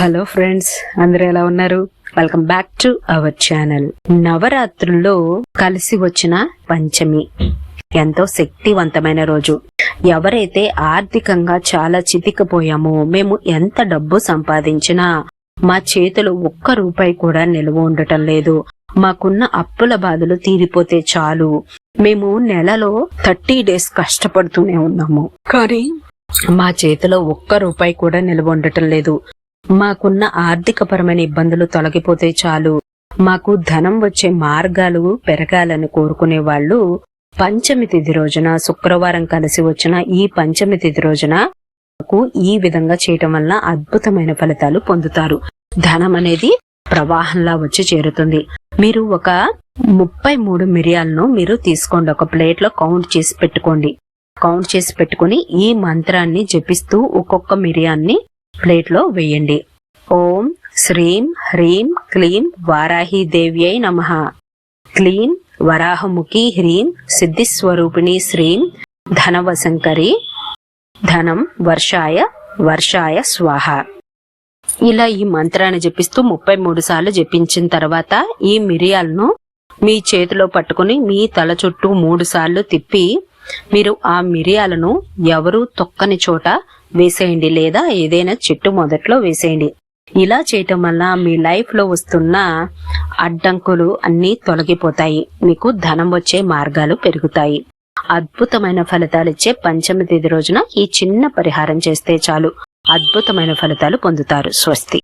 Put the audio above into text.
Hello friends అందరూ ఎలా ఉన్నారు? Welcome back to our channel. నవరాత్రుల్లో కలిసి వచ్చిన పంచమి. ఎంతో శక్తివంతమైన రోజు. ఎవరైతే ఆర్థికంగా చాలా చితికిపోయామో మేము ఎంత డబ్బు సంపాదించినా మా చేతిలో ఒక్క రూపాయి కూడా నిల్వ ఉండటం లేదు. మాకున్న అప్పుల బాధలు తీరిపోతే చాలు. మేము నెలలో థర్టీ డేస్ కష్టపడుతూనే ఉన్నాము. కానీ మా చేతిలో ఒక్క రూపాయి కూడా నిల్వ ఉండటం లేదు. మాకున్న ఆర్థికపరమైన ఇబ్బందులు తొలగిపోతే చాలు. మాకు ధనం వచ్చే మార్గాలు పెరగాలని కోరుకునే వాళ్ళు పంచమి తిథి రోజున శుక్రవారం కలిసి వచ్చిన ఈ పంచమి తిథి రోజున ఈ విధంగా చేయటం వల్ల అద్భుతమైన ఫలితాలు పొందుతారు. ధనం అనేది ప్రవాహంలా వచ్చి చేరుతుంది. మీరు ఒక ముప్పై మూడు మిరియాలను మీరు తీసుకోండి. ఒక ప్లేట్లో కౌంట్ చేసి పెట్టుకోండి. కౌంట్ చేసి పెట్టుకుని ఈ మంత్రాన్ని జపిస్తూ ఒక్కొక్క మిరియాన్ని ప్లేట్లో వేయండి. ఓం శ్రీం హ్రీం క్లీం వారాహీదేవ్యై నమ. క్లీం వరాహముఖి హ్రీం సిద్ధిస్వరూపిణి శ్రీం ధనవశంకరి ధనం వర్షాయ వర్షాయ స్వాహ. ఇలా ఈ మంత్రాన్ని జపిస్తూ ముప్పై మూడు సార్లు జపించిన తర్వాత ఈ మిరియాలను మీ చేతిలో పట్టుకుని మీ తల చుట్టూ మూడు సార్లు తిప్పి మీరు ఆ మిరియాలను ఎవరు తొక్కని చోట వేసేయండి లేదా ఏదైనా చెట్టు మొదట్లో వేసేయండి. ఇలా చేయటం వల్ల మీ లైఫ్లో వస్తున్న అడ్డంకులు అన్నీ తొలగిపోతాయి. మీకు ధనం వచ్చే మార్గాలు పెరుగుతాయి. అద్భుతమైన ఫలితాలు ఇచ్చే పంచమి తేదీ రోజున ఈ చిన్న పరిహారం చేస్తే చాలు. అద్భుతమైన ఫలితాలు పొందుతారు. స్వస్తి.